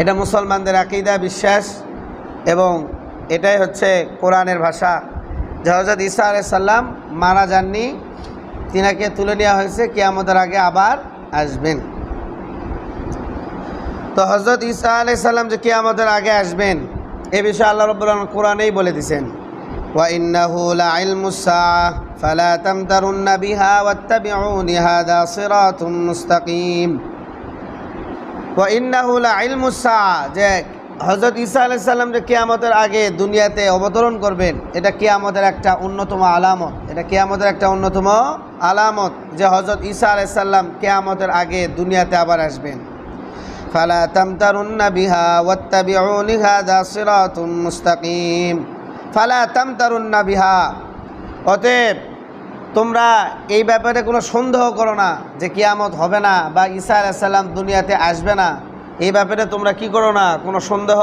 এটা মুসলমানদের আকিদা, বিশ্বাস এবং এটাই হচ্ছে কোরআনের ভাষা। যে হজরত ইসা আলাইসাল্লাম মারা যাননি, তিনাকে তুলে নেওয়া হয়েছে কে আমাদের আগে আবার আসবেন। তো হজরত ইসা আলাইসাল্লাম যে কে আমাদের আগে আসবেন, এ বিষয়ে আল্লাহ রব কোরআনেই বলে দিছেন। ফালা তামতারুন্না মুস্তাকিম। ও যে হজরত ঈসা আলাই সাল্লাম যে কেয়ামতের আগে দুনিয়াতে অবতরণ করবেন, এটা কেয়ামতের একটা অন্যতম আলামত। এটা কেয়ামতের একটা অন্যতম আলামত যে হজরত ঈসা আলাই সাল্লাম কেয়ামতের আগে দুনিয়াতে আবার আসবেন। ফালা তামতারুন্না বিহা মুস্তাকিম। ফালা তামতারুন্না বিহা। অতএব তোমরা এই ব্যাপারে কোনো সন্দেহ করো না যে কিয়ামত হবে না বা ঈসা আলাইসাল্লাম দুনিয়াতে আসবে না। এই ব্যাপারে তোমরা কি করো না? কোনো সন্দেহ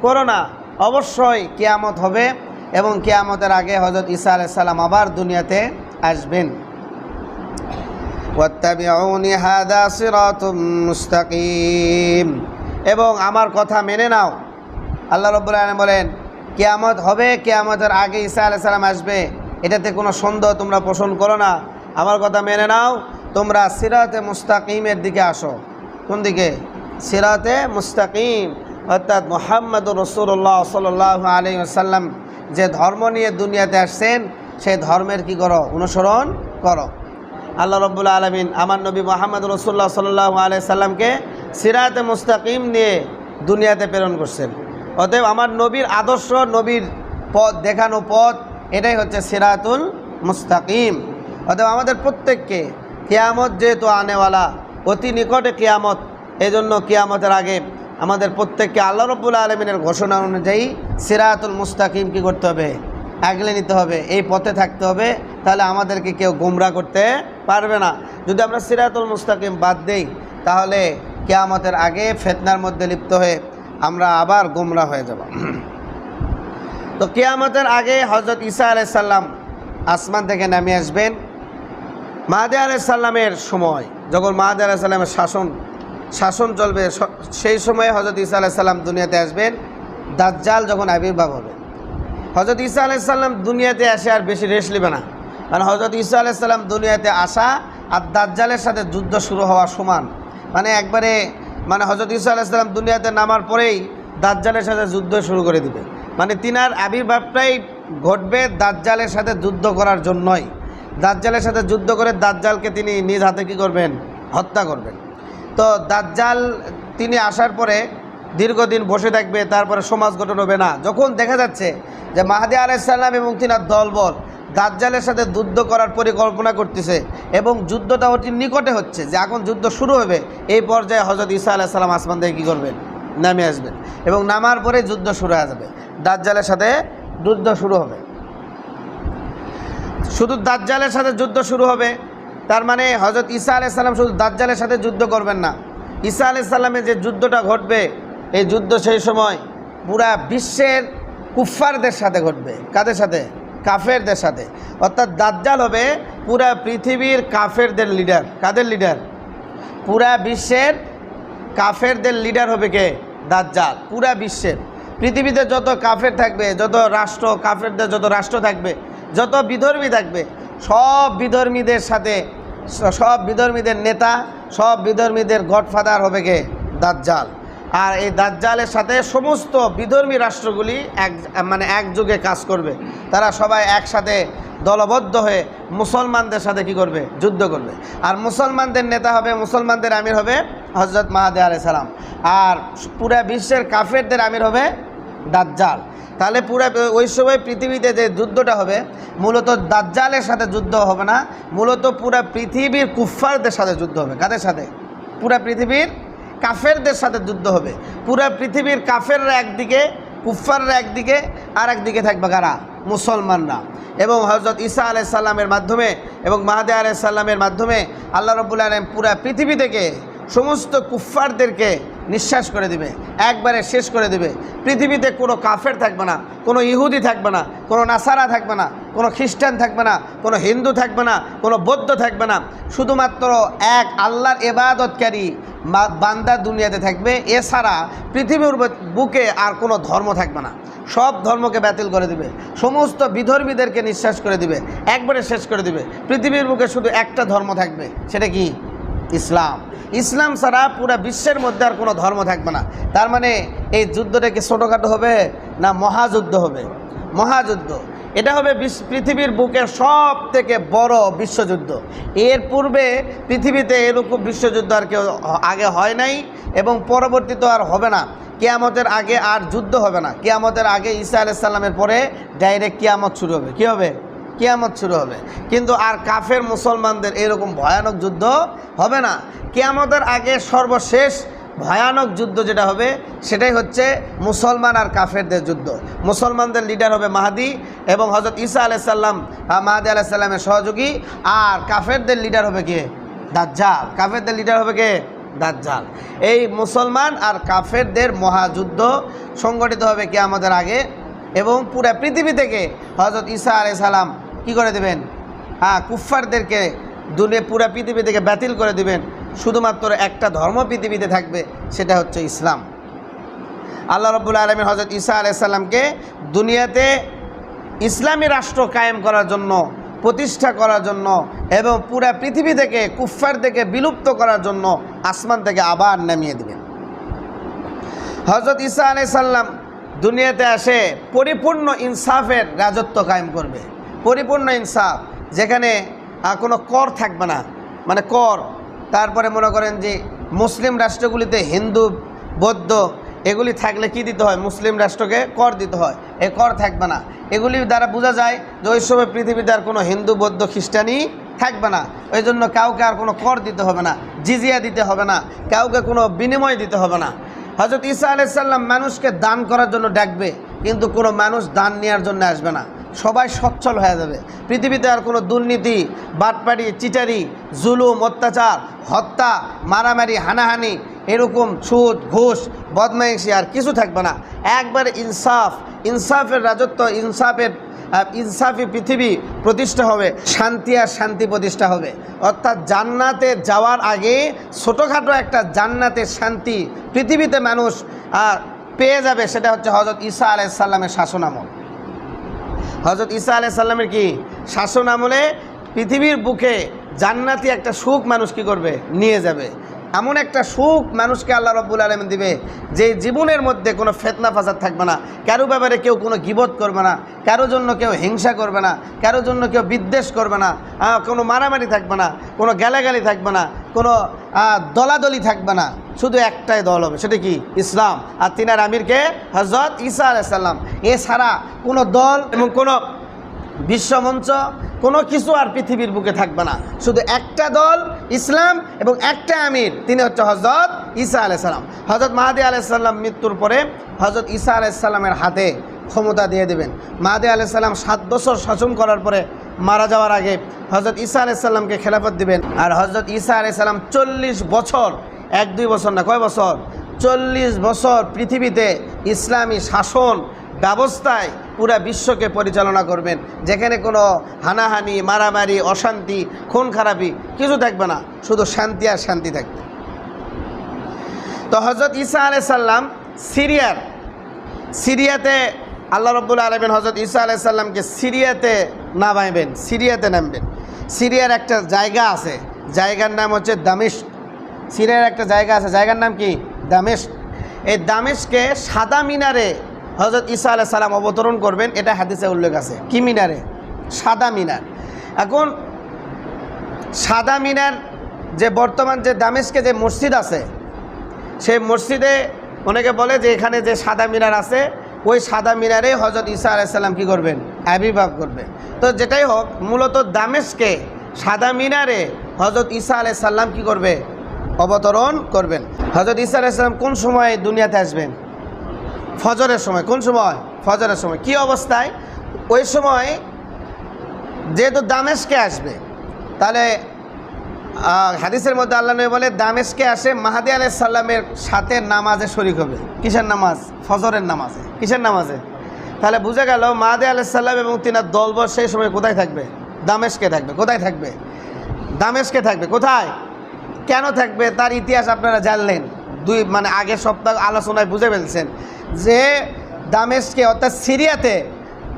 করো না। অবশ্যই কিয়ামত হবে এবং কিয়ামতের আগে হজরত ঈসা আলাইসাল্লাম আবার দুনিয়াতে আসবেন। মুস্তাকিম। এবং আমার কথা মেনে নাও। আল্লাহ রব্বুল আলম বলেন, কেয়ামত হবে, কেয়ামতের আগে ঈসা আলাইহিস সালাম আসবে। এটাতে কোনো সন্দেহ তোমরা পোষণ করো না। আমার কথা মেনে নাও, তোমরা সিরাতে মুস্তাকিমের দিকে আসো। কোন দিকে? সিরাতে মুস্তাকিম, অর্থাৎ মোহাম্মদ রসুল্লাহ সাল্লাহ আলী আসাল্লাম যে ধর্ম নিয়ে দুনিয়াতে আসছেন, সেই ধর্মের কি করো? অনুসরণ করো। আল্লাহ রব্বুল আলমিন আমার নবী মোহাম্মদ রসুল্লাহ সাল্লাহ আলাই সাল্লামকে সিরাতে মুস্তাকিম নিয়ে দুনিয়াতে প্রেরণ করছেন। অতএব আমার নবীর আদর্শ, নবীর পথ দেখানো পথ এটাই হচ্ছে সিরাতুল মুস্তাকিম। অতএব আমাদের প্রত্যেককে কেয়ামত যেহেতু আনেওয়ালা, অতি নিকটে কিয়ামত, এজন্য কেয়ামতের আগে আমাদের প্রত্যেককে আল্লাহ রব্বুল আলমিনের ঘোষণা অনুযায়ী সিরাতুল মুস্তাকিম কি করতে হবে? আগলে নিতে হবে, এই পথে থাকতে হবে, তাহলে আমাদেরকে কেউ গোমরা করতে পারবে না। যদি আমরা সিরাতুল মুস্তাকিম বাদ দেই, তাহলে কেয়ামতের আগে ফেতনার মধ্যে লিপ্ত হয়ে আমরা আবার গোমরা হয়ে যাব। তো কেয়ামতের আগে হজরত ঈসা আলাইসাল্লাম আসমান থেকে নামে আসবেন। মাহাদে আলাইসাল্লামের সময়, যখন মাহাদে আলাইসাল্লামের শাসন শাসন চলবে সেই সময়ে হজরত ঈসা আলাইসাল্লাম দুনিয়াতে আসবেন। দাজ্জাল যখন আবির্ভাব হবে হজরত ঈসা আলাইসাল্লাম দুনিয়াতে আসে আর বেশি রেস্ট নেবে না। কারণ হজরত ঈসা আলাইসাল্লাম দুনিয়াতে আসা আর দাজ্জালের সাথে যুদ্ধ শুরু হওয়া সমান। মানে একবারে মানে হজরত ঈসা আলাইসাল্লাম দুনিয়াতে নামার পরেই দাজ্জালের সাথে যুদ্ধ শুরু করে দিবে। মানে তিনার আবির্ভাবটাই ঘটবে দাজ্জালের সাথে যুদ্ধ করার জন্যই। দাজ্জালের সাথে যুদ্ধ করে দাজ্জালকে তিনি নিজ হাতে কী করবেন? হত্যা করবেন। তো দাজ্জাল তিনি আসার পরে দীর্ঘদিন বসে থাকবে, তারপরে সমাজ গঠন হবে না। যখন দেখা যাচ্ছে যে মাহাদি আলাইসাল্লাম এবং তিনার দলবল দাজ্জালের সাথে যুদ্ধ করার পরিকল্পনা করতেছে এবং যুদ্ধটা অতি নিকটে হচ্ছে, যে এখন যুদ্ধ শুরু হবে, এই পর্যায়ে হজরত ইসা আলাইসাল্লাম আসমান থেকে কী করবেন? নামে আসবেন এবং নামার পরে যুদ্ধ শুরু হয়ে যাবে। দাজ্জালের সাথে যুদ্ধ শুরু হবে। শুধু দাজ্জালের সাথে যুদ্ধ শুরু হবে, তার মানে হজরত ঈসা আলাইসাল্লাম শুধু দাজ্জালের সাথে যুদ্ধ করবেন না। ঈসা আলাইসাল্লামের যে যুদ্ধটা ঘটবে, এই যুদ্ধ সেই সময় পুরা বিশ্বের কুফফারদের সাথে ঘটবে। কাদের সাথে? কাফেরদের সাথে। অর্থাৎ দাজ্জাল হবে পুরা পৃথিবীর কাফেরদের লিডার কাদের লিডার পুরা বিশ্বের কাফেরদের লিডার হবে কে? দাজ্জাল। পুরা বিশ্বের। পৃথিবীতে যত কাফের থাকবে, যত রাষ্ট্র কাফেরদের যত রাষ্ট্র থাকবে, যত বিধর্মী থাকবে, সব বিধর্মীদের সাথে, সব বিধর্মীদের নেতা, সব বিধর্মীদের গডফাদার হবে কে? দাজ্জাল। আর এই দাজ্জালের সাথে সমস্ত বিধর্মী রাষ্ট্রগুলি এক মানে একযোগে কাজ করবে। তারা সবাই একসাথে দলবদ্ধ হয়ে মুসলমানদের সাথে কি করবে? যুদ্ধ করবে। আর মুসলমানদের নেতা হবে, মুসলমানদের আমির হবে হজরত মাহাদে আলাই সালাম। আর পুরা বিশ্বের কাফেরদের আমির হবে দাজ্জাল। তাহলে পুরা ওই সময় পৃথিবীতে যে যুদ্ধটা হবে, মূলত দাজ্জালের সাথে যুদ্ধ হবে না, মূলত পুরা পৃথিবীর কুফফারদের সাথে যুদ্ধ হবে। কাদের সাথে? পুরা পৃথিবীর কাফেরদের সাথে যুদ্ধ হবে। পুরা পৃথিবীর কাফেররা একদিকে, কুফফাররা একদিকে আর একদিকে থাকবে কারা? মুসলমানরা। এবং হজরত ঈসা আলাইসাল্লামের মাধ্যমে এবং মাহাদে আলাইসাল্লামের মাধ্যমে আল্লাহ রবুল্লা আলম পুরা পৃথিবী থেকে সমস্ত কুফফারদেরকে নিঃশ্বাস করে দিবে, একবারে শেষ করে দিবে। পৃথিবীতে কোনো কাফের থাকবে না, কোনো ইহুদি থাকবে না, কোনো নাসারা থাকবে না, কোনো খ্রিস্টান থাকবে না, কোনো হিন্দু থাকবে না, কোনো বৌদ্ধ থাকবে না। শুধুমাত্র এক আল্লাহর এবাদতকারী বান্দা দুনিয়াতে থাকবে। এছাড়া পৃথিবীর বুকে আর কোনো ধর্ম থাকবে না। সব ধর্মকে বাতিল করে দিবে। সমস্ত বিধর্মীদেরকে নিঃশ্বাস করে দিবে, একবারে শেষ করে দিবে। পৃথিবীর বুকে শুধু একটা ধর্ম থাকবে, সেটা কি? ইসলাম। ইসলাম ছাড়া পুরো বিশ্বের মধ্যে আর কোনো ধর্ম থাকবে না। তার মানে এই যুদ্ধটা কি ছোটোখাটো হবে না মহাযুদ্ধ হবে? মহাযুদ্ধ। এটা হবে পৃথিবীর বুকে সব থেকে বড় বিশ্বযুদ্ধ। এর পূর্বে পৃথিবীতে এরকম বিশ্বযুদ্ধ আর কেউ আগে হয় নাই এবং পরবর্তীতে আর হবে না। কেয়ামতের আগে আর যুদ্ধ হবে না। কেয়ামতের আগে ঈসা আলাইসাল্লামের পরে ডাইরেক্ট কেয়ামত শুরু হবে। কী হবে? কিয়ামত শুরু হবে। কিন্তু আর কাফের মুসলমানদের এরকম ভয়ানক যুদ্ধ হবে না। কেয়ামতের আগে সর্বশেষ ভয়ানক যুদ্ধ যেটা হবে, সেটাই হচ্ছে মুসলমান আর কাফেরদের যুদ্ধ। মুসলমানদের লিডার হবে মাহাদি এবং হজরত ঈসা আলাইসাল্লাম মাহাদি আলাইসাল্লামের সহযোগী। আর কাফেরদের লিডার হবে কে? দাজ্জাল। কাফেরদের লিডার হবে কে? দাজ্জাল। এই মুসলমান আর কাফেরদের মহাযুদ্ধ সংগঠিত হবে কে আমাদের আগে এবং পুরা পৃথিবী থেকে হজরত ঈসা আলাই কী করে দেবেন? হ্যাঁ কুফফারদেরকে দুনিয়া পুরা পৃথিবী থেকে বাতিল করে দিবেন। শুধুমাত্র একটা ধর্ম পৃথিবীতে থাকবে, সেটা হচ্ছে ইসলাম। আল্লাহ রব্বুল আলমীর হজরত ঈসা আলাইসাল্লামকে দুনিয়াতে ইসলামী রাষ্ট্র কায়েম করার জন্য, প্রতিষ্ঠা করার জন্য এবং পুরা পৃথিবী থেকে কুফফার থেকে বিলুপ্ত করার জন্য আসমান থেকে আবার নামিয়ে দেবেন। হজরত ঈসা আলাইসাল্লাম দুনিয়াতে আসে পরিপূর্ণ ইনসাফের রাজত্ব কায়েম করবে। পরিপূর্ণ ইনসাফ, যেখানে কোনো কর থাকবে না। মানে কর, তারপরে মনে করেন যে মুসলিম রাষ্ট্রগুলিতে হিন্দু, বৌদ্ধ, এগুলি থাকলে কি দিতে হয়? মুসলিম রাষ্ট্রকে কর দিতে হয়। এ কর থাকবে না। এগুলি দ্বারা বোঝা যায় যে ওই সময় পৃথিবীতে আর কোনো হিন্দু, বৌদ্ধ, খ্রিস্টানই থাকবে না। ওই জন্য কাউকে আর কোনো কর দিতে হবে না, জিজিয়া দিতে হবে না, কাউকে কোনো বিনিময় দিতে হবে না। হজরত ঈসা আলাইসাল্লাম মানুষকে দান করার জন্য ডাকবে, কিন্তু কোনো মানুষ দান নেওয়ার জন্য আসবে না। সবাই সচ্ছল হয়ে যাবে। পৃথিবীতে আর কোনো দুর্নীতি, বাটপাড়ি, চিটারি, জুলুম, অত্যাচার, হত্যা, মারামারি, হানাহানি, এরকম সুদ, ঘুষ, বদমাইশি আর কিছু থাকবে না। একবার ইনসাফ, ইনসাফের রাজত্ব, ইনসাফের ইনসাফি পৃথিবী প্রতিষ্ঠা হবে, শান্তি আর শান্তি প্রতিষ্ঠা হবে। অর্থাৎ জান্নাতে যাওয়ার আগে ছোটোখাটো একটা জান্নাতের শান্তি পৃথিবীতে মানুষ পেয়ে যাবে, সেটা হচ্ছে হজরত ঈসা আলাইসাল্লামের শাসন আমল হজরত ঈসা আলাইসাল্লামের কি? শাসন আমলে পৃথিবীর বুকে জান্নাতি একটা সুখ মানুষ কি করবে? নিয়ে যাবে। এমন একটা সুখ মানুষকে আল্লাহ রব্বুল আলম দিবে, যে জীবনের মধ্যে কোনো ফেতনা ফাসাদ থাকবে না। কারও ব্যাপারে কেউ কোনো গিবত করবে না, কারও জন্য কেউ হিংসা করবে না, কারও জন্য কেউ বিদ্বেষ করবে না কোনো মারামারি থাকবে না, কোনো গালাগালি থাকবে না, কোনো দলাদলি থাকবে না। শুধু একটাই দল হবে, সেটা কি? ইসলাম। আর তিনার আমিরকে হজরত ঈসা আলাইসাল্লাম এছাড়া কোনো দল এবং কোনো বিশ্বমঞ্চ কোনো কিছু আর পৃথিবীর বুকে থাকবে না। শুধু একটা দল, ইসলাম এবং একটা আমির। তিনি হচ্ছে হজরত ঈসা আলাইসাল্লাম হজরত মাহাদি আলাইসাল্লাম মৃত্যুর পরে হজরত ঈসা আলাইসাল্লামের হাতে ক্ষমতা দিয়ে দেবেন। মাহাদি আলাইসাল্লাম সাত বছর শাসন করার পরে মারা যাওয়ার আগে হজরত ঈসা আলাইসাল্লামকে খেলাফত দিবেন। আর হজরত ঈসা আলাইসাল্লাম চল্লিশ বছর, এক, দুই বছর না, কয় বছর? চল্লিশ বছর পৃথিবীতে ইসলামী শাসন ব্যবস্থায় পুরা বিশ্বকে পরিচালনা করবেন। যেখানে কোনো হানাহানি, মারামারি, অশান্তি, খুন খারাপি কিছু থাকবে না, শুধু শান্তি আর শান্তি থাকবে। তো হজরত ঈসা আলাইসাল্লাম সিরিয়ার, সিরিয়াতে আল্লাহ রব্বুল আলমেন হজরত ঈসা আলাইসাল্লামকে সিরিয়াতে নামাইবেন, সিরিয়াতে নামবেন। সিরিয়ার একটা জায়গা আছে, জায়গার নাম হচ্ছে দামিশ সিরিয়ার একটা জায়গা আছে, জায়গার নাম কি? দামেশ এই দামেশকে সাদা মিনারে হজরত ঈসা আলাহ সাল্লাম অবতরণ করবেন, এটা হাদিসে উল্লেখ আছে। কি মিনারে? সাদা মিনার। এখন সাদা মিনার যে বর্তমান যে দামেশকে যে মসজিদ আছে, সেই মসজিদে অনেকে বলে যে এখানে যে সাদা মিনার আছে, ওই সাদা মিনারে হজরত ঈসা আলাইসাল্লাম কী করবেন? আবির্ভাব করবেন। তো যেটাই হোক, মূলত দামেশকে সাদা মিনারে হজরত ঈসা আলাইসাল্লাম কী করবে? অবতরণ করবেন। হজরত ঈসা আলাইসাল্লাম কোন সময় দুনিয়াতে আসবেন? ফজরের সময়, কোন সময়? ফজরের সময়। কি অবস্থায়? ওই সময় যেহেতু দামেশকে আসবে, তাহলে হাদিসের মধ্যে আল্লাহ নবী বলে, দামেশকে আসে মাহাদি আলাইহিস সাল্লামের সাথে নামাজে শরিক হবে। কিসের নামাজ? ফজরের নামাজে। কিসের নামাজে? তাহলে বুঝে গেল মাহাদি আলাইহিস সাল্লাম এবং তিনার দলবর সেই সময় কোথায় থাকবে? দামেশকে থাকবে। কোথায় থাকবে? দামেশকে থাকবে। কোথায়? কেন থাকবে? তার ইতিহাস আপনারা জানলেন। দুই মানে আগের সপ্তাহ আলোচনায় বুঝে ফেলছেন যে দামেশকে অর্থাৎ সিরিয়াতে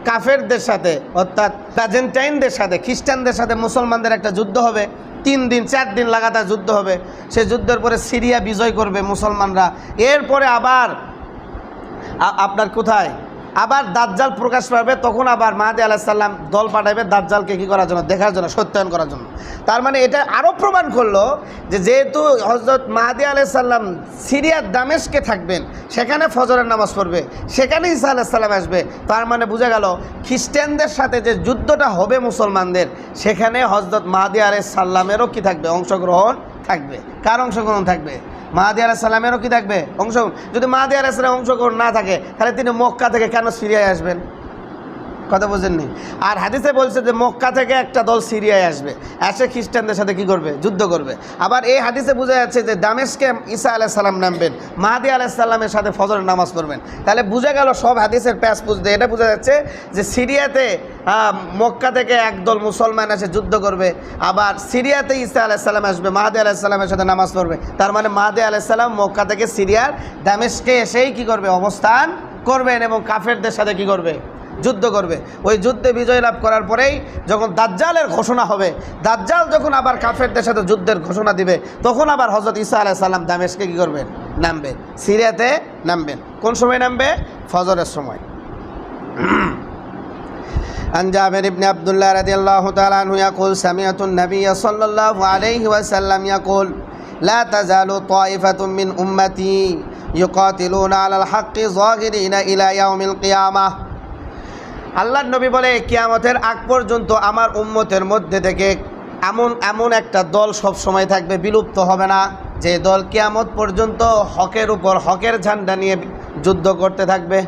কাফেরদের সাথে, অর্থাৎ প্যাজেন্টাইনদের সাথে, খ্রিস্টানদের সাথে মুসলমানদের একটা যুদ্ধ হবে। তিন দিন, চার দিন লাগাতার যুদ্ধ হবে। সে যুদ্ধের পরে সিরিয়া বিজয় করবে মুসলমানরা। এরপরে আবার আপনার কোথায়? আবার দাজ্জাল প্রকাশ পাবে, তখন আবার মাহাদি আলাহিসাল্লাম দল পাঠাবে দাজ্জালকে কী করার জন্য? দেখার জন্য, সত্যায়ন করার জন্য। তার মানে এটা আরও প্রমাণ করল যে যেহেতু হজরত মাহাদি আলাইসাল্লাম সিরিয়ার দামেশকে থাকবেন, সেখানে ফজরের নামাজ পড়বে সেখানে ঈসা আলাইসাল্লাম আসবে। তার মানে বোঝা গেল, খ্রিস্টানদের সাথে যে যুদ্ধটা হবে মুসলমানদের, সেখানে হজরত মাহাদি আলাইসাল্লামেরও কি থাকবে? অংশগ্রহণ থাকবে। কার অংশগ্রহণ থাকবে? মাহাদি আলাহ সাল্লামেরও কি থাকবে? অংশগ্রহণ যদি মাহাদি আলাহ সাল্লাম অংশগ্রহণ না থাকে, তাহলে তিনি মক্কা থেকে কেন সিরিয়ায় আসবেন? কথা বোঝেননি। আর হাদিসে বলছে যে, মক্কা থেকে একটা দল সিরিয়ায় আসবে। এসে খ্রিস্টানদের সাথে কি করবে? যুদ্ধ করবে। আবার এই হাদিসে বোঝা যাচ্ছে যে, দামেশকে ঈসা আলাহ সাল্লাম নামবেন, মাহাদি আলাহ সাল্লামের সাথে ফজরের নামাজ পড়বেন। তাহলে বুঝা গেল সব হাদিসের প্যাস বুঝতে। এটা বোঝা যাচ্ছে যে, সিরিয়াতে মক্কা থেকে একদল মুসলমান এসে যুদ্ধ করবে। আবার সিরিয়াতে ঈসা আলাহ সাল্লাম আসবে, মাহাদি আলাহ সাল্লামের সাথে নামাজ পড়বে। তার মানে মাহাদি আলাহ সাল্লাম মক্কা থেকে সিরিয়ার দামেশকে এসেই কি করবে? অবস্থান করবেন এবং কাফেরদের সাথে কি করবে? যুদ্ধ করবে ওই যুদ্ধে বিজয় লাভ করার পরেই যখন দাজ্জালের ঘোষণা হবে দাজ্জাল যখন আবার কাফেরদের সাথে যুদ্ধের ঘোষণা দিবে তখন আবার হজরত ইসা আলাহ সাল্লাম দামেশকে কী করবেন নামবেন সিরিয়াতে নামবেন কোন সময় নামবে ফজরের সময় عن جابر بن عبد الله رضي الله تعالى عنه يقول سمعت النبي صلى الله عليه وسلم يقول لا تزال طائفة من أمتي يقاتلون على الحق ظاهرين إلى يوم القيامة আল্লাহর নবী বলে, কিয়ামতের আগ পর্যন্ত আমার উম্মতের মধ্যে থেকে এমন এমন একটা দল সব সময় থাকবে, বিলুপ্ত হবে না। যে দল কিয়ামত পর্যন্ত হকের উপর, হকের ঝান্ডা নিয়ে যুদ্ধ করতে থাকবে,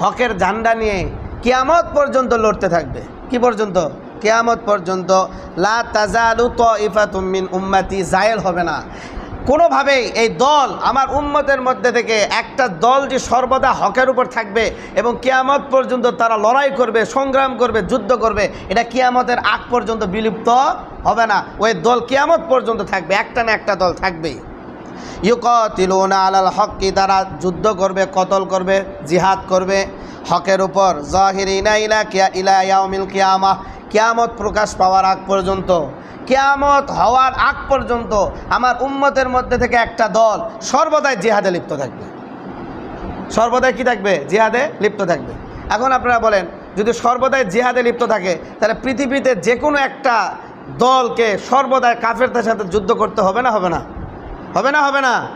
হকের ঝান্ডা নিয়ে কিয়ামত পর্যন্ত লড়তে থাকবে। কি পর্যন্ত? কেয়ামত পর্যন্ত লা তাজা তাজালু তাইফাতুম মিন উম্মাতি, জায়েল হবে না। কোনোভাবেই এই দল আমার উম্মতের মধ্যে থেকে একটা দল যে সর্বদা হকের উপর থাকবে এবং কিয়ামত পর্যন্ত তারা লড়াই করবে, সংগ্রাম করবে, যুদ্ধ করবে, এটা কিয়ামতের আগ পর্যন্ত বিলুপ্ত হবে না। ওই দল কিয়ামত পর্যন্ত থাকবে, একটা না একটা দল থাকবে থাকবেই। ইউকতিলুনা আলাল হকি তারা যুদ্ধ করবে, কতল করবে, জিহাদ করবে। হকের উপর জাহির ইনা ইলা কিয়া ইলা ইয়াউমিল কিয়ামা, কিয়ামত প্রকাশ পাওয়ার আগ পর্যন্ত কিয়ামত হওয়ার আগ পর্যন্ত আমার উম্মতের মধ্যে থেকে একটা দল সর্বদাই জিহাদে লিপ্ত থাকবে। সর্বদাই কি থাকবে? জিহাদে লিপ্ত থাকবে। এখন আপনারা বলেন, যদি সর্বদাই জিহাদে লিপ্ত থাকে, তাহলে পৃথিবীতে যে কোনো একটা দলকে সর্বদাই কাফেরদের সাথে যুদ্ধ করতে হবে না হবে না? হবে না হবে না?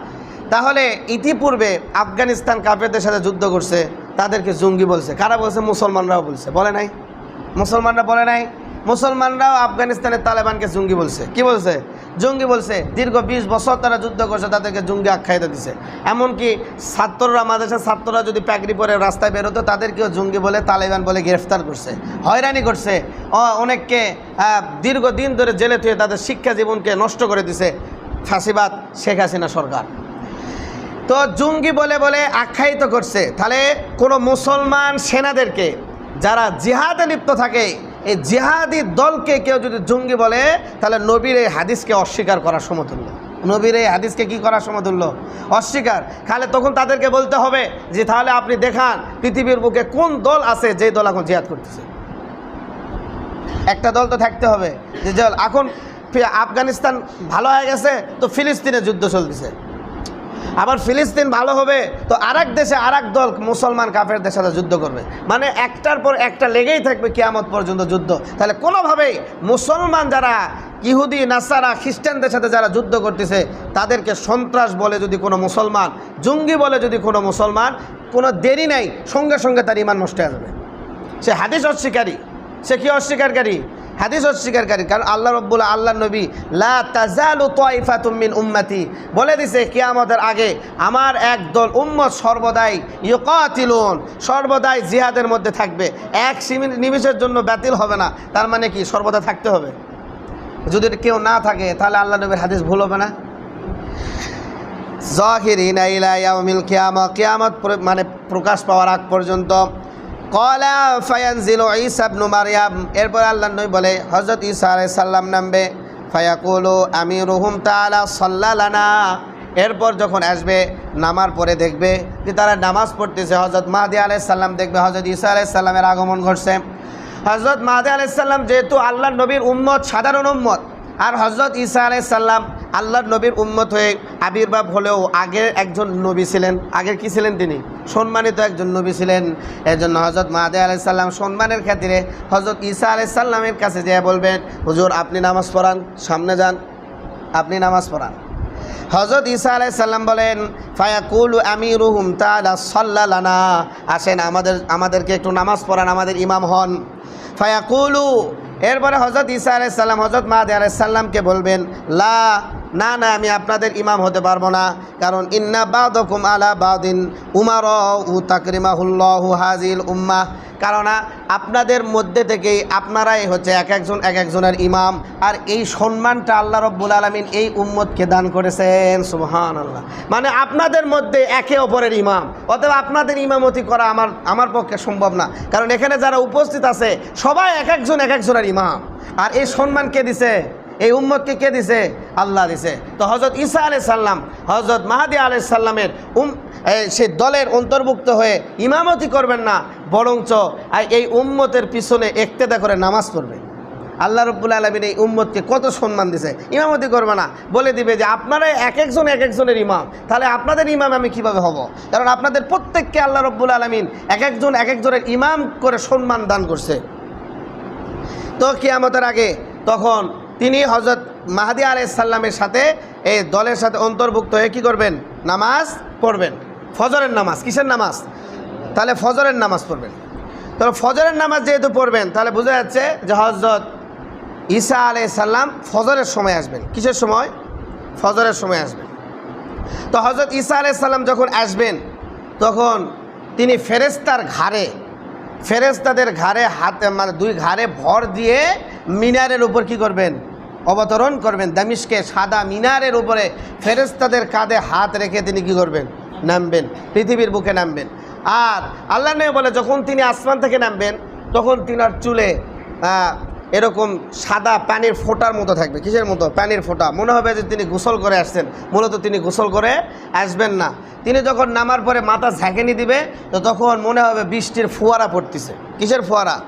তাহলে ইতিপূর্বে আফগানিস্তান কাফেরদের সাথে যুদ্ধ করছে, তাদেরকে জঙ্গি বলছে। কারা বলছে? মুসলমানরাও বলছে। বলে নাই? মুসলমানরা বলে নাই? মুসলমানরাও আফগানিস্তানের তালেবানকে জঙ্গি বলছে। কি বলছে? জঙ্গি বলছে, দীর্ঘ বিশ বছর তারা যুদ্ধ করছে, তাদেরকে জঙ্গি আখ্যায়িত দিছে। এমনকি ছাত্ররা, মাদ্রাসার ছাত্ররা যদি প্যাকরি পরে রাস্তায় বেরোতো তাদেরকেও জঙ্গি বলে, তালেবান বলে গ্রেফতার করছে। হয়রানি করছে। অনেককে দীর্ঘদিন ধরে জেলে থুয়ে তাদের শিক্ষা জীবনকে নষ্ট করে দিছে ফাঁসিবাদ শেখ হাসিনা সরকার। তো জঙ্গি বলে বলে আখ্যায়িত করছে। তাহলে কোনো মুসলমান সেনাদেরকে, যারা জিহাদে লিপ্ত থাকে এই জেহাদি দলকে কেউ যদি জঙ্গি বলে, তাহলে নবীর এই হাদিসকে অস্বীকার করার সমতুল্য। নবীর এই হাদিসকে কি করার সমতুল্য? অস্বীকার। তাহলে তখন তাদেরকে বলতে হবে যে, তাহলে আপনি দেখান পৃথিবীর বুকে কোন দল আছে যে দল এখন জিহাদ করতেছে? একটা দল তো থাকতে হবে। যে দল এখন আফগানিস্তান ভালো হয়ে গেছে, তো ফিলিস্তিনে যুদ্ধ চলতেছে। আবার ফিলিস্তিন ভালো হবে, তো আরেক দেশে আরেক দল মুসলমান কাফেরদের সাথে যুদ্ধ করবে। মানে একটার পর একটা লেগেই থাকবে কিয়ামত পর্যন্ত যুদ্ধ। তাহলে কোনোভাবেই মুসলমান যারা ইহুদি, নাসারা, খ্রিস্টানদের সাথে যারা যুদ্ধ করতেছে, তাদেরকে সন্ত্রাস বলে যদি কোনো মুসলমান, জঙ্গি বলে যদি কোনো মুসলমান, কোনো দেরি নাই, সঙ্গে সঙ্গে তার ইমান নষ্ট হয়ে যাবে। সে হাদিস অস্বীকারী। সে কি অস্বীকারী? হাদিস অস্বীকারী কারণ আল্লাহ রব্বুল আল্লাহ নবী, লা তাজালু তাইফাতুম মিন উম্মতি। বলে দিছে, কিয়ামতের আগে আমার একদল উম্মত সর্বদাই ইউকাতিলুন, সর্বদাই জিহাদের মধ্যে থাকবে। এক নিমিষের জন্য বাতিল হবে না, তার মানে কি? সর্বদা থাকতে হবে। যদি কেউ না থাকে, তাহলে আল্লাহ নবীর হাদিস ভুল হবে না। জাহিরিনা ইলা ইয়াউমিল কিয়ামা, কিয়ামত মানে প্রকাশ পাওয়ার আগ পর্যন্ত কলা ফায়ানজিলু ঈসা ইবনু মারইয়াম এরপর আল্লাহ নবী বলে, হযরত ঈসা আলাইহিস সালাম নামবে। ফায়াকুলু, আমিরুহুম তাআলা সাল্লালানা এরপর যখন আসবে, নামার পরে দেখবে যে তারা নামাজ পড়তেছে। হজরত মাহাদি আলাইহিস সালাম দেখবে হজরত ঈসা আলাইহিস সালামের আগমন ঘটছে। হজরত মাহাদি আলাইহিস সালাম যেহেতু আল্লাহ নবীর উম্মত, সাধারণ উম্মত আর হজরত ঈসা আলাইসাল্লাম আল্লাহর নবীর উম্মত হয়ে আবির্ভাব হলেও আগের একজন নবী ছিলেন। আগের কি ছিলেন তিনি? সম্মানিত একজন নবী ছিলেন। এর জন্য হজরত মাহাদে আলাইসাল্লাম সম্মানের খাতিরে হজরত ঈসা আলাইসাল্লামের কাছে যেয়ে বলবেন, হুজুর, আপনি নামাজ পড়ান, সামনে যান। আপনি নামাজ পড়ান। হজরত ঈসা আলাইসাল্লাম বলেন, ফায়াকুল আমি রুহুম তালা সাল্লালানা আসেন, আমাদের, আমাদেরকে একটু নামাজ পড়ান, আমাদের ইমাম হন। ফায়াকুলু এরপরে হজরত ইসা আলাইসাল্লাম হজরত মাহাদি আলাইসাল্লামকে বলবেন লা না না, আমি আপনাদের ইমাম হতে পারব না। কারণ ইন্না বাদকুম আলা বাদিন উমার উ তাকরিমাহুল্লাহু হাজিল উম্মাহ। কারণ আপনাদের মধ্যে থেকেই আপনারাই হচ্ছে এক একজন, এক একজনের ইমাম। আর এই সম্মানটা আল্লাহ রব্বুল আলমিন এই উম্মতকে দান করেছেন সুবহান আল্লাহ মানে আপনাদের মধ্যে একে অপরের ইমাম। অতএব আপনাদের ইমামতি করা আমার আমার পক্ষে সম্ভব না। কারণ এখানে যারা উপস্থিত আছে, সবাই এক একজন, এক একজনের ইমাম। আর এই সম্মান কে দিছে? এই উম্মতকে কে দিছে? আল্লাহ দিছে। তো হজরত ঈসা আলাই সাল্লাম হজরত মাহাদি আলাই সাল্লামের উম সে দলের অন্তর্ভুক্ত হয়ে ইমামতি করবেন না, বরঞ্চ এই উম্মতের পিছনে একতেদা করে নামাজ পড়বে। আল্লাহ রব্বুল আলমিন এই উম্মতকে কত সম্মান দিছে। ইমামতি করবে না। বলে দিবে যে আপনারা এক একজন এক একজনের ইমাম। তাহলে আপনাদের ইমাম আমি কীভাবে হব? কারণ আপনাদের প্রত্যেককে আল্লাহ রব্বুল আলমিন এক একজন এক একজনের ইমাম করে সম্মান দান করছে। তো কিয়ামতের আগে তখন তিনি হজরত মাহাদি আলাইসাল্লামের সাথে এই দলের সাথে অন্তর্ভুক্ত হয়ে কী করবেন? নামাজ পড়বেন। ফজরের নামাজ। কিসের নামাজ? তাহলে ফজরের নামাজ পড়বেন। তো ফজরের নামাজ যেহেতু পড়বেন, তাহলে বোঝা যাচ্ছে যে হজরত ঈসা আলাইসাল্লাম ফজরের সময় আসবেন। কিসের সময়? ফজরের সময় আসবেন। তো হজরত ঈসা আলাইসাল্লাম যখন আসবেন, তখন তিনি ফেরেস্তার ঘাড়ে ফেরেস্তাদের ঘাড়ে হাতে মানে দুই ঘাড়ে ভর দিয়ে মিনারের উপর কি করবেন? অবতরণ করবেন। দামিশকে সাদা মিনারের উপরে ফেরেস্তাদের কাঁধে হাত রেখে তিনি কি করবেন? নামবেন। পৃথিবীর বুকে নামবেন। আর আল্লাহ নয় বলে, যখন তিনি আসমান থেকে নামবেন, তখন তিনার চুলে এরকম সাদা পানির ফোঁটার মতো থাকবে। কিসের মতো? পানির ফোঁটা। মনে হবে যে তিনি গোসল করে আসছেন। মূলত তিনি গোসল করে আসবেন না। তিনি যখন নামার পরে মাথা ঝাঁকেনি দিবে, তো তখন মনে হবে বৃষ্টির ফোয়ারা পড়তেছে। কিসের ফোয়ারা?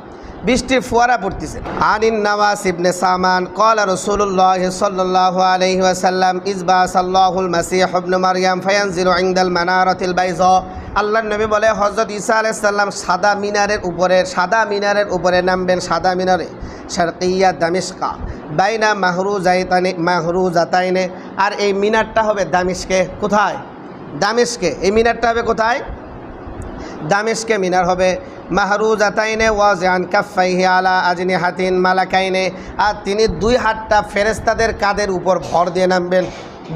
বৃষ্টির ফোয়ারা পড়তেছে। আনিন নওয়াস ইবনে সামান ক্বালা রাসূলুল্লাহ সাল্লাল্লাহু আলাইহি ওয়াসাল্লাম ইজবা সাল্লাহুল মাসিহ ইবনে মারইয়াম ফায়ানজিলু ইনদাল মানারাতিল বাইযা আল্লাহর নবী বলে, হযরত ঈসা আলাইহিস সালাম সাদা মিনারের উপরে, সাদা মিনারের উপরে নামবেন, সাদা মিনারে, শারকিয়া দামিশকা, বাইনা মাহরুজাইতানি, মাহরুজাতাইনে। আর এই মিনারটা হবে দামিশকে কোথায়? দামিশকে। এই মিনারটা হবে কোথায়? দামেশকে মিনার হবে মাহরুজ আতাইনে ওয়াজান কাফাইহি আলা আজনি হাতিন মালাকাইনে। আর তিনি দুই হাতটা ফেরেস্তাদের কাদের উপর ভর দিয়ে নামবেন।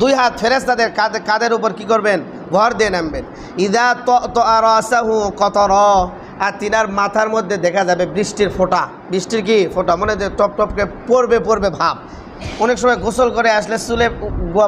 দুই হাত ফেরেস্তাদের কাঁধে কাদের উপর কি করবেন? ভর দিয়ে নামবেন। ইদা তো আর আসাহু কত র আর তিনার মাথার মধ্যে দেখা যাবে বৃষ্টির ফোঁটা। বৃষ্টির কি? ফোঁটা। মনে যে টপ টপকে পড়বে পড়বে ভাব। অনেক সময় গোসল করে আসলে চুলে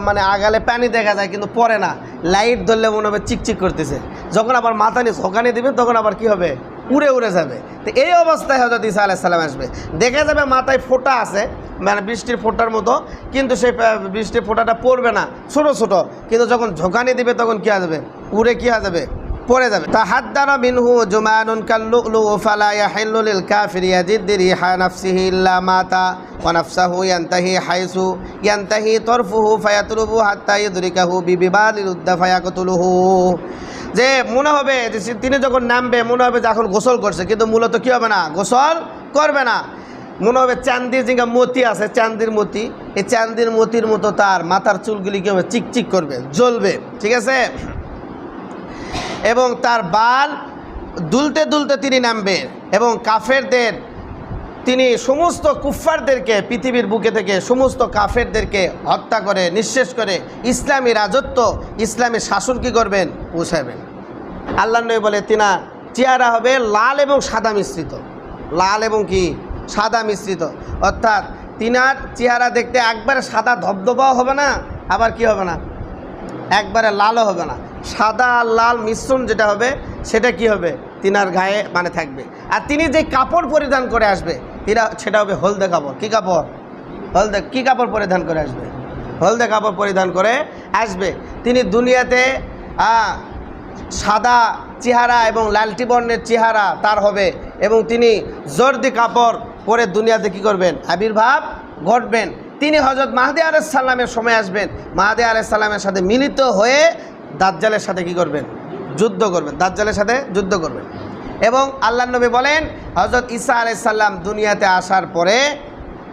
মানে আগালে পানি দেখা যায়, কিন্তু পরে না। লাইট ধরলে মনে হবে চিকচিক করতেছে। যখন আবার মাথা নিয়ে ঝোঁকানি দিবেন, তখন আবার কি হবে? উড়ে উড়ে যাবে। তো এই অবস্থায় হজরত ঈসা আলাইসাল্লাম আসবে। দেখা যাবে মাথায় ফোঁটা আছে মানে বৃষ্টির ফোঁটার মতো, কিন্তু সেই বৃষ্টির ফোঁটাটা পড়বে না, ছোট ছোট। কিন্তু যখন ঝোঁকানি দিবে, তখন কী যাবে? উড়ে কী যাবে? পড়ে যাবে। তাহাদ্দারা মিনহু জুমানুন কাল্লুলু, ফালা ইয়াহিল্লু লিল কাফিরি ইয়াজিদ্দি রিহা নাফসিহি ইল্লা মাতা, ওয়া নাফসাহু ইয়ানতাহি হাইসু, ইয়ানতাহি তরফুহু ফায়াতলুবু হাত্তা ইউদরিকাহু বিবিবালিল উদ্দা ফায়াকতুলুহু। যে মনে হবে যে তিনি যখন নামবে, মনে হবে যে এখন গোসল করছে, কিন্তু মূলত কি হবে না? গোসল করবে না। মনে হবে চান্দির যেটা মতি আছে চান্দির মতি এই চান্দির মতির মতো তার মাথার চুলগুলি কী হবে? চিকচিক করবে, জ্বলবে, ঠিক আছে? এবং তার বাল দুলতে দুলতে তিনি নামবে, এবং কাফেরদের তিনি সমস্ত কুফফারদেরকে, পৃথিবীর বুকে থেকে সমস্ত কাফেরদেরকে হত্যা করে, নিঃশেষ করে ইসলামী রাজত্ব, ইসলামী শাসন কি করবেন? পৌঁছাবেন আল্লাহ নবী বলে, তিনা চেহারা হবে লাল এবং সাদা মিশ্রিত। লাল এবং কি? সাদা মিশ্রিত। অর্থাৎ তিনার চেহারা দেখতে একবারে সাদা ধবধবাও হবে না, আবার কি হবে না? একবারে লালও হবে না। সাদা আর লাল মিশ্রণ যেটা হবে, সেটা কি হবে? তিনার গায়ে মানে থাকবে। আর তিনি যে কাপড় পরিধান করে আসবে তিনা সেটা হবে হলদে কাপড়। কী কাপড়? হলদে কী কাপড় পরিধান করে আসবে? হলদে কাপড় পরিধান করে আসবে। তিনি দুনিয়াতে সাদা চেহারা এবং লালটি বর্ণের চেহারা তার হবে এবং তিনি জর্দি কাপড় পরে দুনিয়াতে কি করবেন? আবির্ভাব ঘটবেন। তিনি হজরত মাহাদি আলাইসাল্লামের সময় আসবেন। মাহাদি আলাইসাল্লামের সাথে মিলিত হয়ে দাজ্জালের সাথে কি করবেন? যুদ্ধ করবেন। দাজ্জালের সাথে যুদ্ধ করবেন। এবং আল্লাহ নবী বলেন হজরত ঈসা আলাইসাল্লাম দুনিয়াতে আসার পরে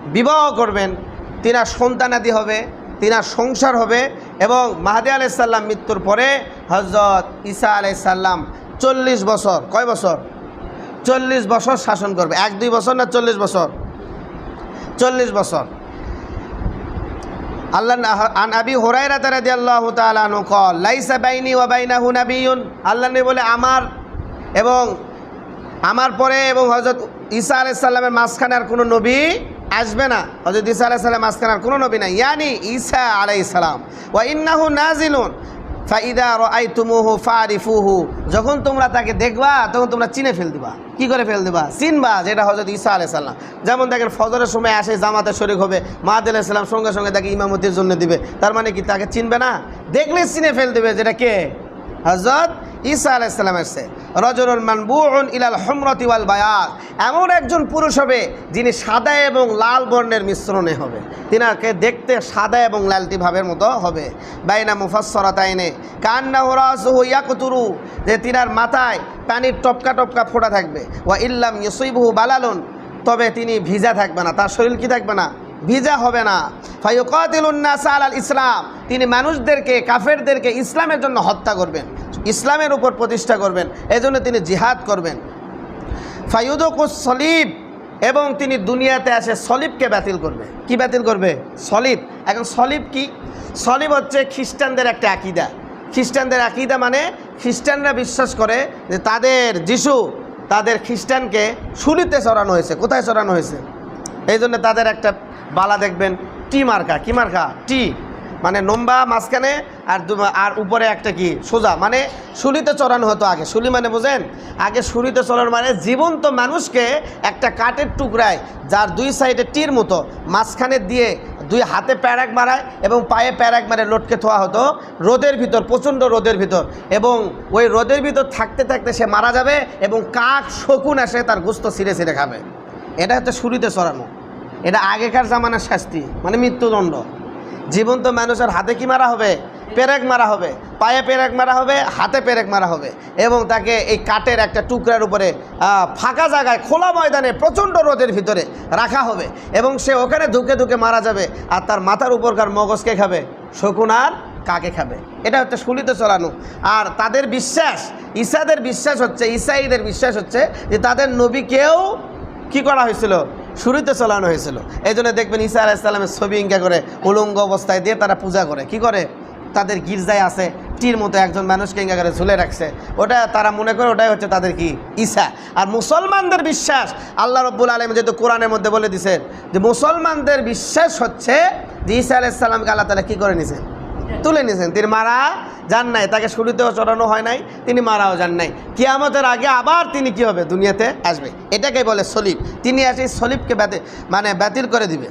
বিবাহ করবেন। তিনা সন্তানাদি হবে, তিনার সংসার হবে এবং মাহাদি আলাইসাল্লাম মৃত্যুর পরে হজরত ঈসা আলাইসাল্লাম চল্লিশ বছর, কয় বছর? চল্লিশ বছর শাসন করবে। এক, দুই বছর না চল্লিশ বছর? চল্লিশ বছর। আল্লাহ আন আবি আল্লাহ কল আল্লাহ বলে, আমার এবং আমার পরে এবং হযরত ঈসা আলাইহিস সালামের মাঝখানে আর কোনো নবী আসবে না। হযরত ঈসা আলাইহিস সালামের মাঝখানে আর কোনো নবী নাই। ইয়ানি ঈসা আলাইহিস সালাম। ওয়া ইন্নাহু নাজিলুন যখন তোমরা তাকে দেখবা, তখন তোমরা চিনে ফেল দিবা। কি করে ফেল দিবা? চিনবা যেটা হযরত ঈসা আলাইহিস সালাম। যেমন দেখেন ফজরের সময় আসে, জামাতে শরীক হবে, মাহাদ আলাইহিস সালাম সঙ্গে সঙ্গে তাকে ইমামতির জন্য দিবে। তার মানে কি তাকে চিনবে না? দেখলে চিনে ফেল দিবে যেটা কে? হজরত ঈসা আলাইসাল্লাম এসছে। রজরুল মানবুন ইলাল হমরতি ওয়াল বায়াত। এমন একজন পুরুষ হবে যিনি সাদা এবং লাল বর্ণের মিশ্রণে হবে। তিনাকে দেখতে সাদা এবং লালটি ভাবের মতো হবে। বাইনা মুফাসরাতাইনে কান্না ওরাসহু ইয়াকতুরু। যে তিনার মাথায় পানির টপকা টপকা ফোটা থাকবে। ওয়া ইল্লাম ইউসুইবহু বালালুন। তবে তিনি ভিজা থাকবে না, তার শরীর কি থাকবে না? ভিজা হবে না। ফাইকাতিলুন্নাস আলাল ইসলাম। তিনি মানুষদেরকে, কাফেরদেরকে ইসলামের জন্য হত্যা করবেন, ইসলামের উপর প্রতিষ্ঠা করবেন, এজন্য তিনি জিহাদ করবেন। ফাইউদকুস সলিব এবং তিনি দুনিয়াতে আসে সলিবকে বাতিল করবে। কি বাতিল করবে? সলিব। এখন সলিব কি? সলিব হচ্ছে খ্রিস্টানদের একটা আকিদা। খ্রিস্টানদের আকিদা মানে খ্রিস্টানরা বিশ্বাস করে যে তাদের যিশু তাদের খ্রিস্টানকে শুলিতে চড়ানো হয়েছে। কোথায় চড়ানো হয়েছে? এই জন্য তাদের একটা বালা দেখবেন, টি মার্কা, কি মার্কা? টি। মানে লম্বা মাঝখানে আর আর উপরে একটা কি? সোজা। মানে শুলিতে চড়ানো হতো আগে। শুলি মানে বোঝেন? আগে শুলিতে চড়ানো মানে জীবন্ত মানুষকে একটা কাঠের টুকরায়, যার দুই সাইডে টির মতো, মাঝখানে দিয়ে দুই হাতে প্যারাক মারায় এবং পায়ে প্যারাক মারে লটকে থোয়া হতো রোদের ভিতর, প্রচণ্ড রোদের ভিতর। এবং ওই রোদের ভিতর থাকতে থাকতে সে মারা যাবে এবং কাক শকুন এসে তার গুস্ত ছিঁড়ে ছিঁড়ে খাবে। এটা হচ্ছে শুলিতে চড়ানো। এটা আগেকার জামানার শাস্তি মানে মৃত্যুদণ্ড। জীবন্ত মানুষের হাতে কি মারা হবে? পেরেক মারা হবে। পায়ে পেরেক মারা হবে, হাতে পেরেক মারা হবে। এবং তাকে এই কাঠের একটা টুকরার উপরে ফাঁকা জায়গায়, খোলা ময়দানে, প্রচণ্ড রোদের ভিতরে রাখা হবে। এবং সে ওখানে ধুকে ধুকে মারা যাবে আর তার মাথার উপরকার মগজকে খাবে? শকুন আর কাকে খাবে? এটা হচ্ছে শুলিতে চলানো। আর তাদের বিশ্বাস ঈশাদের বিশ্বাস হচ্ছে, ঈসাইদের বিশ্বাস হচ্ছে যে তাদের নবীকেও কি করা হয়েছিল? শুরুতে চলানো হয়েছিল। এই জন্য দেখবেন ঈসা আলাইসাল্লামের ছবি ইঙ্কা করে উলঙ্গ অবস্থায় দিয়ে তারা পূজা করে। কি করে? তাদের গির্জায় আছে, টির মতো একজন মানুষকে ইঙ্গা করে ঝুলে রাখছে। ওটা তারা মনে করে ওটাই হচ্ছে তাদের কি? ঈসা। আর মুসলমানদের বিশ্বাস, আল্লাহ রব্বুল আলম যেহেতু কোরআনের মধ্যে বলে দিছে যে মুসলমানদের বিশ্বাস হচ্ছে যে ঈসা আলাইসাল্লামকে আল্লাহ তালা কী করে নিছেন তুলে নিয়েছেন। তিনি মারা যান নাই, তাকে শুরুতেও চড়ানো হয় নাই, তিনি মারাও যান নাই। কিয়ামতের আগে আবার তিনি কি হবে দুনিয়াতে আসবে? এটাকে বলে সলিপ। তিনি আসে সলিপকে বাতিল মানে ব্যাতিল করে দিবে।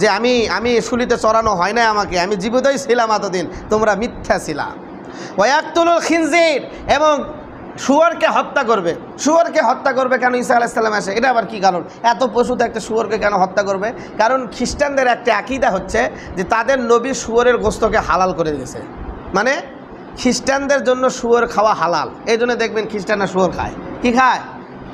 যে আমি আমি শুলিতে চড়ানো হয় নাই আমাকে, আমি জীবিতই ছিলাম এতদিন, তোমরা মিথ্যা ছিলাম ওয়াক্তুল খিনজির এবং শুয়ারকে হত্যা করবে। শুয়ারকে হত্যা করবে কেন ঈসা আলাইসাল্লাম আসে এটা আবার কি কারণ? এত পশুতে একটা শুয়ারকে কেন হত্যা করবে? কারণ খ্রিস্টানদের একটা আকিদা হচ্ছে যে তাদের নবী শুয়ারের গোস্তকে হালাল করে দিয়েছে। মানে খ্রিস্টানদের জন্য শুয়োর খাওয়া হালাল। এই জন্য দেখবেন খ্রিস্টানরা শুয়োর খায়। কি খায়?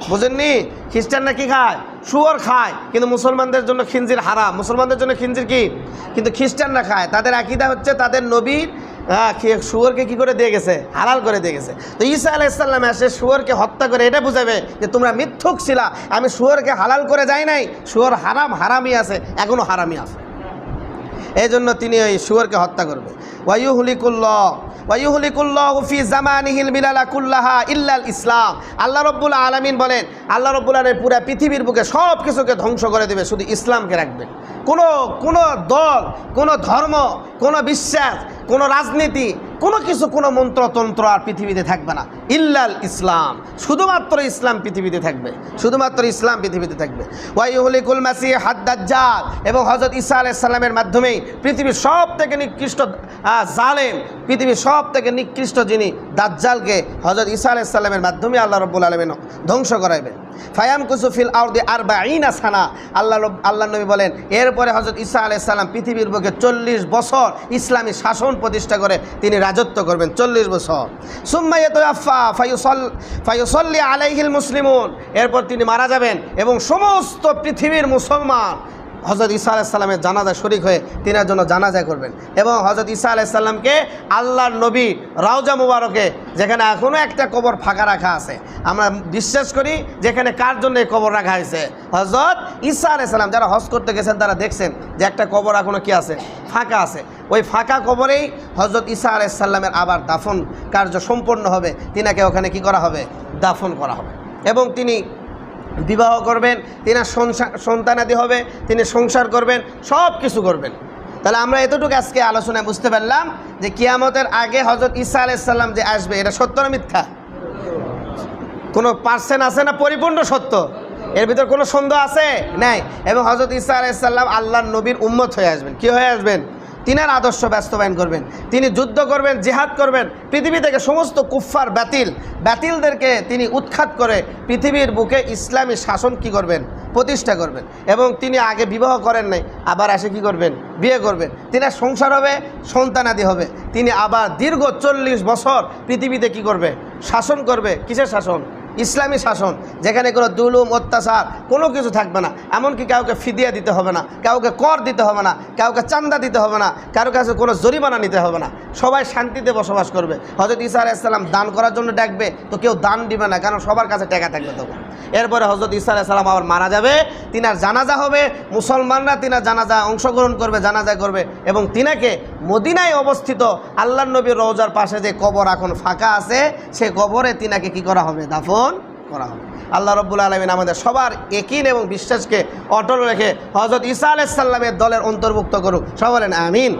বুঝেননি? খ্রিস্টানরা কি খায়? শুয়োর খায়। কিন্তু মুসলমানদের জন্য খিঞ্জির হারাম। মুসলমানদের জন্য খিঞ্জির কি? কিন্তু খ্রিস্টানরা খায়। তাদের আকিদা হচ্ছে তাদের নবীর হ্যাঁ শুয়োরকে কি করে দিয়ে গেছে? হালাল করে দিয়ে গেছে। তো ঈসা আলাইসাল্লাম এসে শুয়োরকে হত্যা করে এটা বুঝাবে যে তোমরা মিথ্যুক ছিলা, আমি শুয়োরকে হালাল করে যাই নাই, শুয়োর হারাম, হারামই আছে এখনও হারামই আছে। এই জন্য তিনি ওই শুয়োরকে হত্যা করবে। ওয়াইহুলিকুল্লাহ ওয়াইহুলিকুল্লাহ ফি জামানিহিল মিলালা কুল্লাহা ইল্লাল ইসলাম। আল্লাহ রব্বুল আলমিন বলেন, আল্লাহ রব্বুল আলমিন পুরা পৃথিবীর বুকে সব কিছুকে ধ্বংস করে দেবে, শুধু ইসলামকে রাখবেন কোনো কোনো দল, কোনো ধর্ম, কোনো বিশ্বাস কোনো রাজনীতি, কোনো কিছু, কোনো মন্ত্রতন্ত্র আর পৃথিবীতে থাকবে না। ইল্লাল ইসলাম। শুধুমাত্র ইসলাম পৃথিবীতে থাকবে। শুধুমাত্র ইসলাম পৃথিবীতে থাকবে। ওয়াইহুলিকুল মাসি হাদ্দাজ্জাল এবং হজরত ঈসা আলাইসাল্লামের মাধ্যমেই পৃথিবীর সব থেকে নিকৃষ্ট জালেম, পৃথিবীর সব থেকে নিকৃষ্ট যিনি দাজ্জালকে হজরত ঈসা আলাইসাল্লামের মাধ্যমে আল্লাহ রব্বুল আলমিন ধ্বংস করাইবেন। ফায়াম কুসুফিল আউদি আর বা সানা। আল্লাহ আল্লাহ নবী বলেন, এরপরে হজরত ঈসা আলাইসাল্লাম পৃথিবীর বুকে চল্লিশ বছর ইসলামী শাসন প্রতিষ্ঠা করে তিনি রাজত্ব করবেন চল্লিশ বছর। সুম্মাইয়ে তোয়াফা ফাইসল ফাইসল্লি আলাইহিল মুসলিমুন। এরপর তিনি মারা যাবেন এবং সমস্ত পৃথিবীর মুসলমান হজরত ঈসা আলাইসাল্লামের জানাজা শরিক হয়ে তিনার জন্য জানাজা করবেন। এবং হজরত ঈসা আলাইসাল্লামকে আল্লাহর নবী রাউজা মুবারকে, যেখানে এখনও একটা কবর ফাঁকা রাখা আছে। আমরা বিশ্বাস করি যেখানে কার জন্য এই কবর রাখা হয়েছে? হজরত ঈসা আলাইসাল্লাম যারা হজ করতে গেছেন তারা দেখছেন যে একটা কবর এখনও কি আছে? ফাঁকা আছে। ওই ফাঁকা কবরেই হজরত ঈসা আলাইসাল্লামের আবার দাফন কার্য সম্পন্ন হবে। তিনাকে ওখানে কি করা হবে? দাফন করা হবে। এবং তিনি বিবাহ করবেন তিনি সন্তানাদি হবে, তিনি সংসার করবেন সব কিছু করবেন। তাহলে আমরা এতটুকু আজকে আলোচনায় বুঝতে পারলাম যে কিয়ামতের আগে হজরত ঈসা আলাইসাল্লাম যে আসবে, এটা সত্য না মিথ্যা? কোনো পার্সেন্ট আছে না পরিপূর্ণ সত্য? এর ভিতর কোনো সন্দেহ আছে? নাই। এবং হজরত ঈসা আলাইসাল্লাম আল্লাহর নবীর উম্মত হয়ে আসবেন। কি হয়ে আসবেন? তিনার আদর্শ বাস্তবায়ন করবেন। তিনি যুদ্ধ করবেন, জেহাদ করবেন, পৃথিবী থেকে সমস্ত কুফফার বাতিল, বাতিলদেরকে তিনি উৎখাত করে পৃথিবীর বুকে ইসলামী শাসন কি করবেন? প্রতিষ্ঠা করবেন। এবং তিনি আগে বিবাহ করেন নাই, আবার এসে কি করবেন? বিয়ে করবেন। তিনার সংসার হবে, সন্তানাদি হবে। তিনি আবার দীর্ঘ চল্লিশ বছর পৃথিবীতে কি করবে? শাসন করবে। কিসের শাসন? ইসলামী শাসন, যেখানে কোনো দুলুম, অত্যাচার, কোনো কিছু থাকবে না। এমনকি কাউকে ফিদিয়া দিতে হবে না, কাউকে কর দিতে হবে না, কাউকে চান্দা দিতে হবে না, কারও কাছে কোনো জরিমানা নিতে হবে না। সবাই শান্তিতে বসবাস করবে। হজরত ইসা আলাইসাল্লাম দান করার জন্য ডাকবে, তো কেউ দান দিবে না, কারণ সবার কাছে টাকা থাকবে তখন। এরপরে হজরত ইসা আলাইসাল্লাম আবার মারা যাবে, তিনার জানাজা হবে, মুসলমানরা তিনার জানাজা অংশগ্রহণ করবে, জানাজা করবে, এবং তিনাকে মদিনায় অবস্থিত আল্লাহ নবীর রওজার পাশে যে কবর এখন ফাঁকা আছে, সে কবরে তিনাকে কি করা হবে? দাফন করা হবে। আল্লাহ রব্বুল আলমিন আমাদের সবার একিন এবং বিশ্বাসকে অটল রেখে হজরত ইসা আলাইসাল্লামের দলের অন্তর্ভুক্ত করুক। সব আমিন।